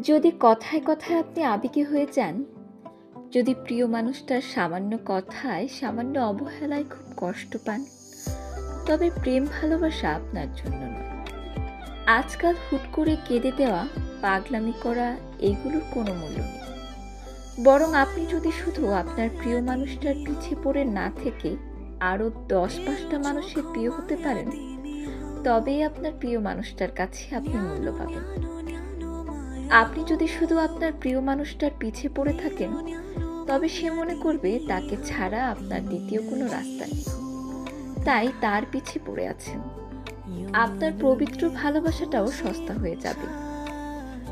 যদি কথায় কথায় আপনি আবেগে হয়ে যান, যদি প্রিয় মানুষটার সামান্য কথায় সামান্য অবহেলায় খুব কষ্ট পান, তবে প্রেম ভালোবাসা আপনার জন্য নয়। আজকাল হুট করে কেঁদে দেওয়া, পাগলামি করা, এগুলোর কোনো মূল্য নেই। বরং আপনি যদি শুধু আপনার প্রিয় মানুষটার পিছিয়ে পড়ে না থেকে আরও দশ পাঁচটা মানুষের প্রিয় হতে পারেন, তবেই আপনার প্রিয় মানুষটার কাছে আপনি মূল্য পাবেন। আপনি যদি শুধু আপনার প্রিয় মানুষটার পিছে পড়ে থাকেন, তবে সে মনে করবে তাকে ছাড়া আপনার দ্বিতীয় কোনো রাস্তা নেই। তাই তার পিছে পড়ে আছেন। আপনার পবিত্র ভালোবাসাটাও সস্তা হয়ে যাবে।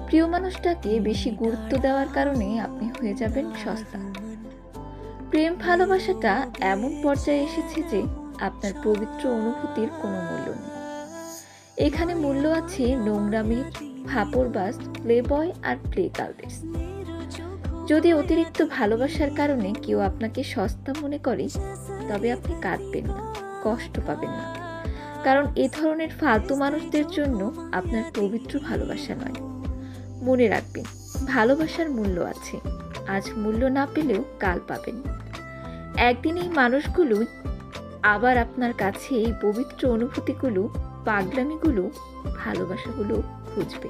প্রিয় মানুষটাকে বেশি গুরুত্ব দেওয়ার কারণে আপনি হয়ে যাবেন সস্তা। প্রেম ভালোবাসাটা এমন পর্যায়ে এসেছে যে আপনার পবিত্র অনুভূতির কোনো মূল্য নেই। এখানে মূল্য আছে নোংরামির ফাপড়বাজ প্লে বয় আর প্লে গার্লদের যদি অতিরিক্ত ভালোবাসার কারণে কেউ আপনাকে সস্তা মনে করে, তবে আপনি কাঁদবেন না, কষ্ট পাবেন না। কারণ এ ধরনের ফালতু মানুষদের জন্য আপনার পবিত্র ভালোবাসা নয়। মনে রাখবেন, ভালোবাসার মূল্য আছে, আজ মূল্য না পেলেও কাল পাবেন। একদিন এই মানুষগুলো আবার আপনার কাছে এই পবিত্র অনুভূতিগুলো পাগলামিগুলো ভালোবাসাগুলো খুঁজবে